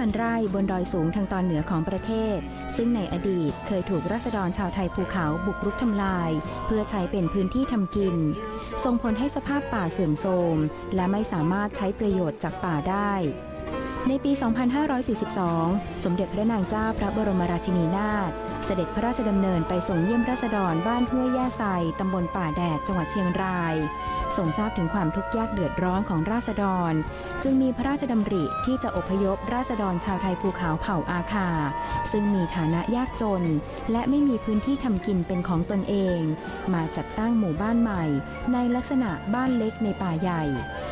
5,000 ไร่บนดอยสูงทางตอนเหนือของประเทศ ซึ่งในอดีตเคยถูกราษฎรชาวไทยภูเขาบุกรุกทำลาย เพื่อใช้เป็นพื้นที่ทำกิน ส่งผลให้สภาพป่าเสื่อมโทรม และไม่สามารถใช้ประโยชน์จากป่าได้ ในปี 2542 สมเด็จพระนางเจ้าพระบรมราชินีนาถเสด็จพระราชดำเนินไปส่งเยี่ยมราษฎรบ้านห้วยแย่ไซตำบลป่าแดด จังหวัดเชียงรายทรงทราบถึงความทุกข์ยากเดือดร้อนของราษฎร จึงมีพระราชดำริที่จะอพยพราษฎรชาวไทยภูเขาเผ่าอาคา ซึ่งมีฐานะยากจน และไม่มีพื้นที่ทำกินเป็นของตนเอง มาจัดตั้งหมู่บ้านใหม่ ในลักษณะบ้านเล็กในป่าใหญ่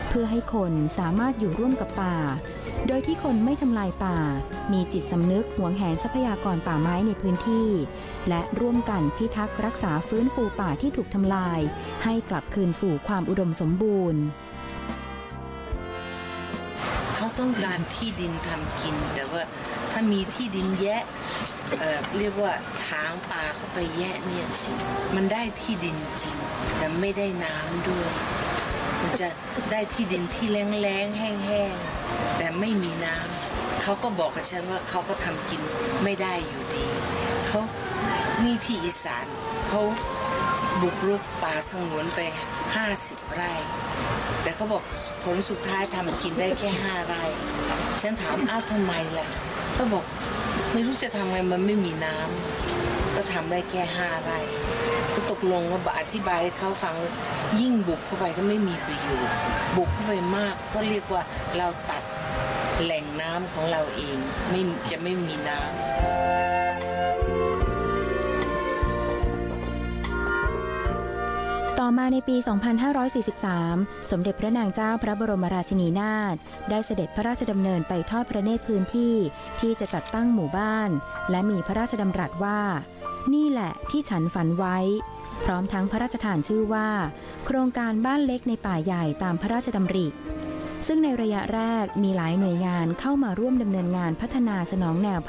เพื่อให้คนสามารถอยู่ร่วมกับป่า โดยที่คนไม่ทำลายป่า มีจิตสำนึกหวงแหนทรัพยากรป่าไม้ในพื้นที่ และร่วมกันพิทักษ์รักษาฟื้นฟูป่าที่ถูกทำลาย ให้กลับคืนสู่ความอุดมสมบูรณ์เขาต้องการที่ดินทำกิน แต่ว่าถ้ามีที่ดินแยะเเรียกว่าถางป่าเข้าไปแยะเนี่ยมันได้ที่ดินจริง แต่ไม่ได้น้ำด้วย จะได้ที่ดินที่แล้งๆแห้งๆแต่ไม่มีน้ำเขาก็บอกกับฉันว่าเขาก็ทำกินไม่ได้อยู่ดีเขานี่ที่อีสานเขาบุกรุกป่าสงวนไป 50 ไร่ แต่เขาบอกผลสุดท้ายทำกินได้แค่ห้าไร่ ฉันถามอ้าวทำไมล่ะเขาบอกไม่รู้จะทำไงมันไม่มีน้ำ ก็ทำได้แค่ห้าไร่ก็ตกลงว่าบอธิบายให้เขาฟังยิ่งบุกเข้าไปก็ไม่มีประโยชน์บุกเข้าไปมากก็เรียกว่าเราตัดแหล่งน้ำของเราเองไม่จะไม่มีน้ำ อมาในปี 2543 สมเด็จพระนางเจ้าพระบรมราชินีนาถได้เสด็จพระราชดำเนินไปทอดพระเนตรพื้นที่ที่จะจัดตั้งหมู่บ้าน และมีพระราชดำรัสว่า นี่แหละที่ฉันฝันไว้ พร้อมทั้งพระราชทานชื่อว่า โครงการบ้านเล็กในป่าใหญ่ตามพระราชดำริซึ่งในระยะแรกมีหลายหน่วยงานเข้ามาร่วมดำเนินงานพัฒนาสนองแนว